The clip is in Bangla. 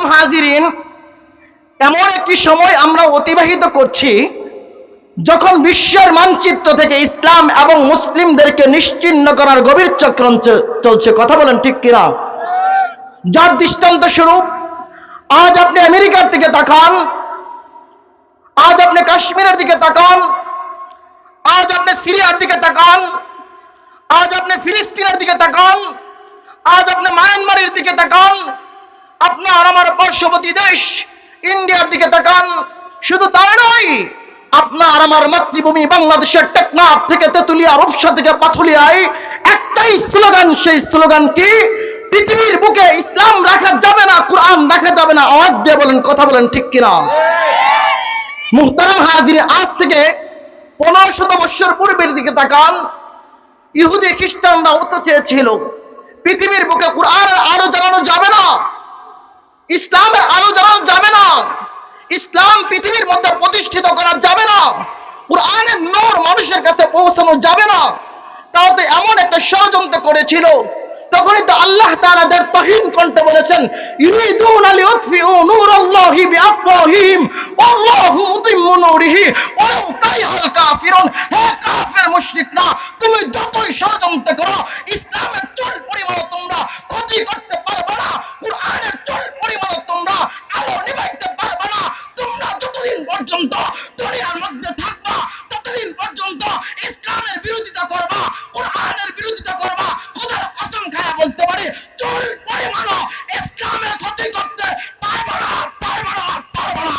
মুহতারাম হাজিরিন এমন একটি সময় আমরা অতিবাহিত করছি যখন বিশ্বের মানচিত্র থেকে ইসলাম এবং মুসলিমদেরকে নিশ্চিহ্ন করার গভীর চক্রান্ত চলছে। কথা বলেন ঠিক কিনা? যার দৃষ্টান্ত স্বরূপ, আজ আপনি আমেরিকার দিকে তাকান, আজ আপনি কাশ্মীরের দিকে তাকান, আজ আপনি সিরিয়ার দিকে তাকান, আজ আপনি ফিলিস্তিনের দিকে তাকান, আজ আপনি মায়ানমারের দিকে তাকান আপনার আমার পার্শ্ববর্তী দেশ, ইন্ডিয়ার দিকে তাকান, শুধু তাই নয়, আপনার আমার মাতৃভূমি বাংলাদেশের টেকনাফ থেকে তেতুলিয়া, রূপসা থেকে পাথুলিয়ায় একটাই স্লোগান, সেই স্লোগান কি? পৃথিবীর বুকে ইসলাম রাখা যাবে না, কোরআন রাখা যাবে না, আওয়াজ দিয়ে বলেন, কথা বলেন ঠিক কিনা? মুহতারাম হাজিরে, আজ থেকে পনেরো শত বৎসর পূর্বের দিকে তাকান, ইহুদি খ্রিস্টানরা হতে চেয়েছিল, পৃথিবীর বুকে কোরআনের আলো জ্বালানো যাবে না। ইসলামের আলো জ্বালানো যাবে না। ইসলাম পৃথিবীর মধ্যে প্রতিষ্ঠিত করা যাবে না। কোরআনের নূর মানুষের কাছে পৌঁছানো যাবে না। তাও তো এমন একটা ষড়যন্ত্র করেছিল, তখনই তো আল্লাহ তাআলাদের তহিন কণ্ঠে বলেছেন, ইউরিদুন আলি উতফিউ নূরাল্লাহি বিআফওয়াহিম আল্লাহু মুতিম্মু নূরিহি ওয়া কাইহাল কাফিরুন। হে কাফের মুশরিকরা, তুমি যতই ষড়যন্ত্র করো, ইসলামের চুল পরিমাণ তোমরা ক্ষতি করতে পারবে না। কোরআনের করবা কোরআনের বিরোধিতা করবা, খোদার কসম খায়া বলতে পারে, চুল পরিমাণও ইসলামের ক্ষতি করতে পারবা না পারবা না পারবা না।